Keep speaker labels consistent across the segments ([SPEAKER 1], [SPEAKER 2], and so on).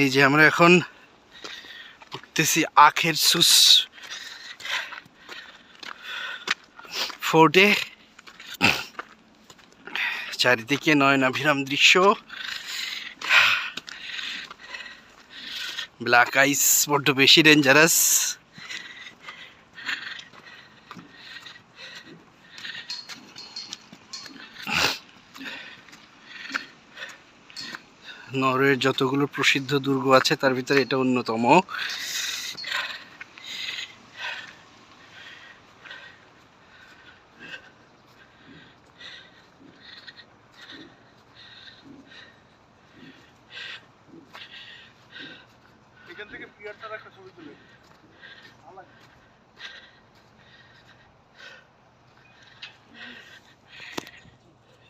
[SPEAKER 1] এই যে আমরা এখন উঠতেছি আখের সুস ফোর্টে। চারিদিকে নয়নাভিরাম দৃশ্য। ব্ল্যাক আইস, বড্ড বেশি ডেঞ্জারাস নরওয়ের যতগুলো প্রসিদ্ধ দুর্গ আছে তার ভিতরে এটা অন্যতম।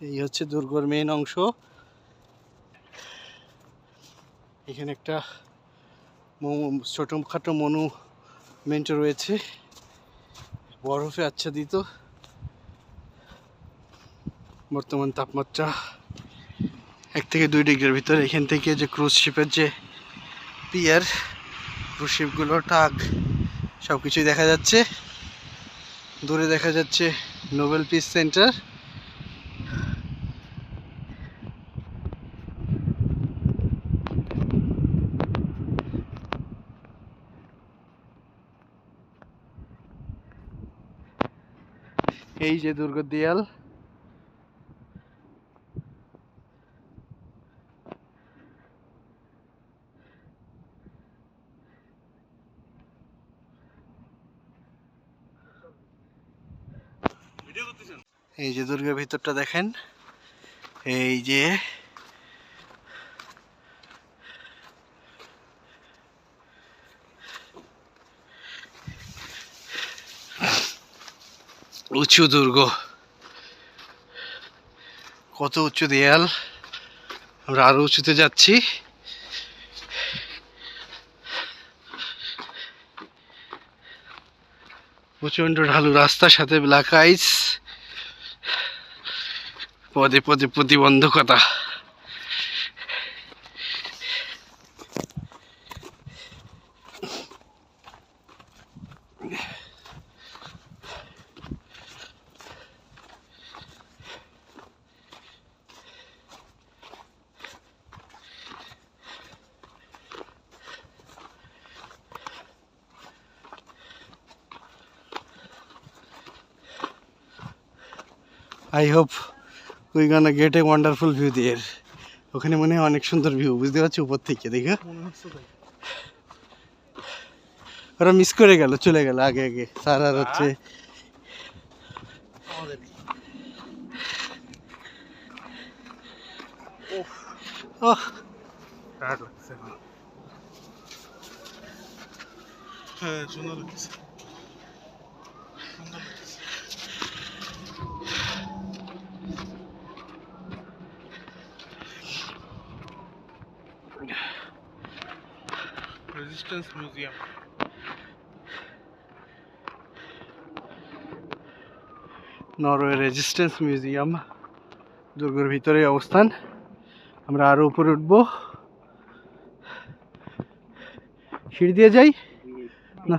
[SPEAKER 1] এই হচ্ছে দুর্গর মেন অংশ। এখানে একটা ছোটখাটো মনুমেন্ট রয়েছে। বরফে আচ্ছাদিত। বর্তমান তাপমাত্রা এক থেকে দুই ডিগ্রির ভিতরে। এখান থেকে যে ক্রুজ শিপের যে পিয়ার ক্রুজ শিপগুলো টাগ সব কিছুই দেখা যাচ্ছে। দূরে দেখা যাচ্ছে নোবেল পিস সেন্টার এই যে দুর্গ দিয়াল। এই যে দুর্গের ভিতরটা দেখেন। এই যে উঁচু দুর্গ। কত উঁচু দেয়াল? আমরা আরও উঁচুতে যাচ্ছি। প্রচণ্ড ঢালু রাস্তার সাথে ব্ল্যাক আইস পদে পদে প্রতিবন্ধকতা। I hope we gonna get a wonderful view there ওখানে মনে হয় অনেক সুন্দর ভিউ বুঝতে পারছি উপর থেকে দেখে
[SPEAKER 2] মনে হচ্ছে তাই
[SPEAKER 1] ওরা মিস করে গেল চলে গেল আগে আগে স্যার আর হচ্ছে
[SPEAKER 2] আমাদের
[SPEAKER 1] ওহ
[SPEAKER 2] টায়ার্ড লাগছে এখন হ্যাঁ সুন্দর লাগছে সুন্দর লাগছে resistance museum
[SPEAKER 1] Norway resistance museum দুর্গের ভিতরে অবস্থান আমরা আরো উপরে উঠবো সিঁড়ি দিয়ে যাই না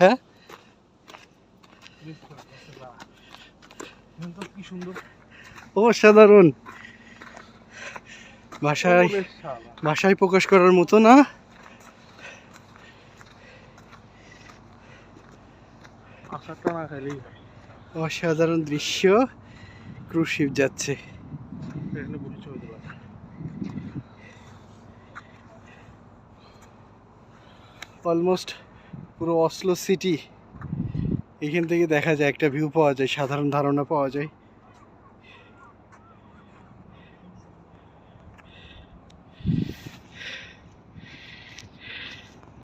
[SPEAKER 1] হ্যাঁ?
[SPEAKER 2] তো কি সুন্দর।
[SPEAKER 1] অসাধারণ। ভাষায়। ভাষায় প্রকাশ করার মতো না। অসাধারণ দৃশ্য। ক্রুজ শিপ যাচ্ছে অলমোস্ট পুরো অসলো সিটি এখান থেকে দেখা যায় একটা ভিউ পাওয়া যায়, সাধারণ ধারণা পাওয়া যায়।